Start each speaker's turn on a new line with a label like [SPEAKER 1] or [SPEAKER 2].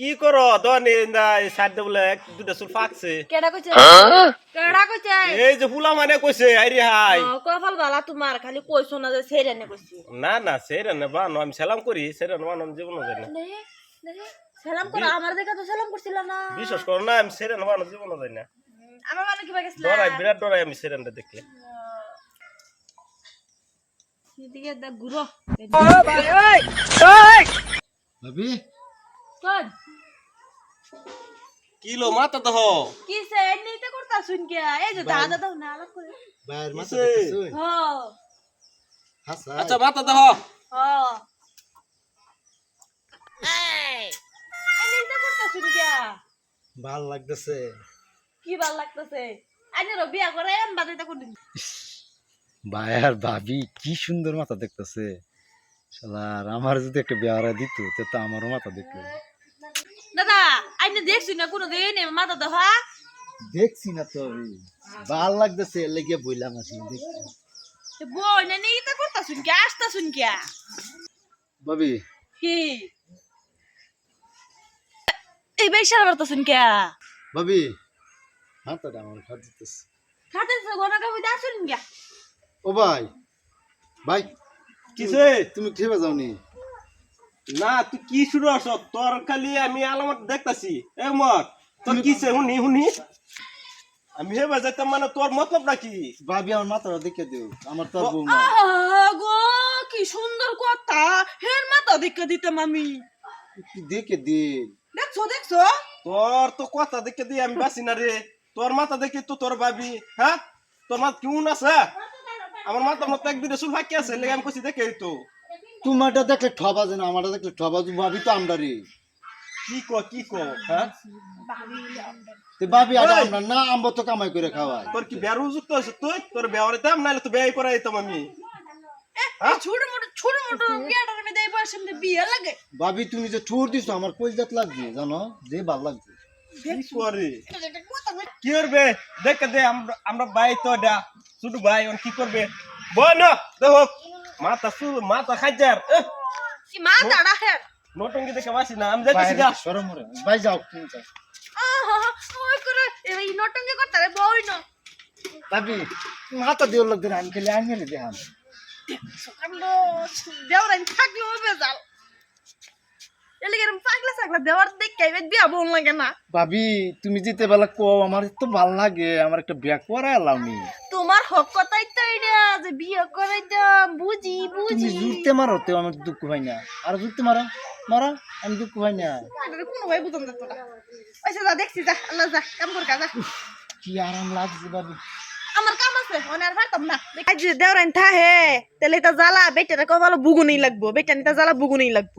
[SPEAKER 1] কি করো? দনে না সাইড বলে এক দুটা সুর ফাকছে
[SPEAKER 2] কেডা কইছে? কেডা কইছে?
[SPEAKER 1] এই যে ফুলা মানে কইছে আইরে হাই।
[SPEAKER 2] ও, কপাল বালা তোমার খালি কইছো না যে সেরে নে কইছি।
[SPEAKER 1] না না সেরা না বানো আমি সালাম করি সেরা না বানো আমি জীবন যাই না।
[SPEAKER 2] দেখে দেখে সালাম করো আমার দেখা তো সালাম করছিল না।
[SPEAKER 1] বিশ্বাস করো না আমি সেরা না বানো জীবন যাই না।
[SPEAKER 2] আমার মানে কি গেছিল
[SPEAKER 1] ডরাই বিরাট ডরাই আমি সেরানটা দেখলে।
[SPEAKER 2] এদিকে দা গুরো
[SPEAKER 3] ভাবি?
[SPEAKER 2] কোন
[SPEAKER 1] কিলো মাথা তো
[SPEAKER 2] কি সে নিতে করতা শুন কে? এই যে দাদা দাও না করে।
[SPEAKER 3] বাইরের মাথা
[SPEAKER 2] হ।
[SPEAKER 3] হাসা
[SPEAKER 1] আচ্ছা মাথা তো
[SPEAKER 2] হ। এই। নিতে করতা শুন কে?
[SPEAKER 3] ভালো লাগতেছে।
[SPEAKER 2] কি ভালো লাগতেছে? আইনে রো বিয়া করে এম বাজাইতে কোন দিন
[SPEAKER 3] আর ভাবি কি সুন্দর মাথা দেখতেছে। শালার আমার যদি একটা বিয়ারা দিত তো তো আমারও মাথা দেখল।
[SPEAKER 2] দাদা আইনে দেখছি না কোনো দিন এ মাথা দেখা
[SPEAKER 3] দেখছি না তো ভালো লাগতেছে লেগে বইলাম আসি দেখছি।
[SPEAKER 2] বই না নিতে করতা শুন কে আসতা শুন কে?
[SPEAKER 3] ভাবি।
[SPEAKER 2] কি? এই বেশার বার্তা শুন কে?
[SPEAKER 3] ভাবি মাথাটা আমার খাট দিতেছে।
[SPEAKER 2] খাতে গনা কাবি দা শুন কে?
[SPEAKER 3] ও ভাই ভাই
[SPEAKER 1] কিসে?
[SPEAKER 3] তুমি খেয়ে যাওনি?
[SPEAKER 1] না তুই কি শুরু আস তোর খালি আমি আলামত দেখতাছি। এ মর তোর কিসে হুনি হুনি আমি হেবা যাইতাম মানে তোর মতলবটা কি?
[SPEAKER 3] ভাবি আমার মাথাটা দেখে দিও আমার তো বউ
[SPEAKER 2] গো কি সুন্দর কথা। হের মাথা দেখে দিতাম আমি।
[SPEAKER 3] দেখে দিন
[SPEAKER 2] দেখছ দেখছ?
[SPEAKER 1] তোর তো কথা দেখে দিয়ে আমি বাসি না রে। তোর মাথা দেখে তো তোর ভাবি হ্যাঁ? তোর মাথা কেমন আছে? আমার মাথার মতো এক দুটো চুল ফাঁকি আছে লেগে আমি কছি দেখে তো
[SPEAKER 3] তোমারটা দেখলে ঠবা যেন আমারটা দেখলে ঠবা ভাবি তো আমরা রে
[SPEAKER 1] কি ক কি ক হ্যাঁ?
[SPEAKER 3] তো ভাবি আর আমরা না আমরা তো কামাই করে খাওয়াই
[SPEAKER 1] তোর কি উপযুক্ত হয়েছে তুই তোর বেয়ারে দাম নাহলে তো ব্যয় করাই দিতাম আমি। হ্যাঁ?
[SPEAKER 2] ছোট মোটো ছোট মোটো বিয়াটার মধ্যে এই বয়সের মধ্যে বিয়ে লাগে।
[SPEAKER 3] ভাবি তুমি যে ঠুর দিছো আমার কলজাত লাগছে জানো? যে ভালো লাগছে
[SPEAKER 1] কি করবে? দেখে দে আমরা আমরা ভাই তো এটা ছোট ভাই কি করবে? বল দেখো। মাথা চুল মাথা খাইজার
[SPEAKER 2] কি মা দাঁড়া হের
[SPEAKER 1] নটঙ্গি দেখে বাসি না আমি যাইতেছি গা।
[SPEAKER 3] সরম রে ভাই যাও তুমি যাও।
[SPEAKER 2] আহা ওই করে এই নটঙ্গি করতে রে বই না।
[SPEAKER 3] বাবি মাথা দিও লাগবে আমি খেলে
[SPEAKER 2] বেজাল। এলে পাগলা দেওয়ার এবার বিয়া বোন লাগে না
[SPEAKER 3] ভাবি তুমি যেতে বেলা কো আমার তো ভালো লাগে আমার একটা বিয়া করা
[SPEAKER 2] তোমার হক কথাই তো এটা যে বিয়ে করাইতাম বুঝি
[SPEAKER 3] তুমি
[SPEAKER 2] বুঝি
[SPEAKER 3] জুড়তে মারো তো আমার দুঃখ হয় না। আর জুড়তে মারো মারো আমি দুঃখ হয় না।
[SPEAKER 2] কোনো ভাই বুঝন যেত না। ওইসে যা দেখছি যা আল্লাহ যা কাম কর যা
[SPEAKER 3] কি আরাম লাগছে ভাবি।
[SPEAKER 2] আমার কাম আছে অনে আর পারতাম না। আজ থা হে তাহলে তা জ্বালা বেটারে কপালে বুগুনি লাগবো বেটা নিতা জ্বালা বুগুনি লাগবো।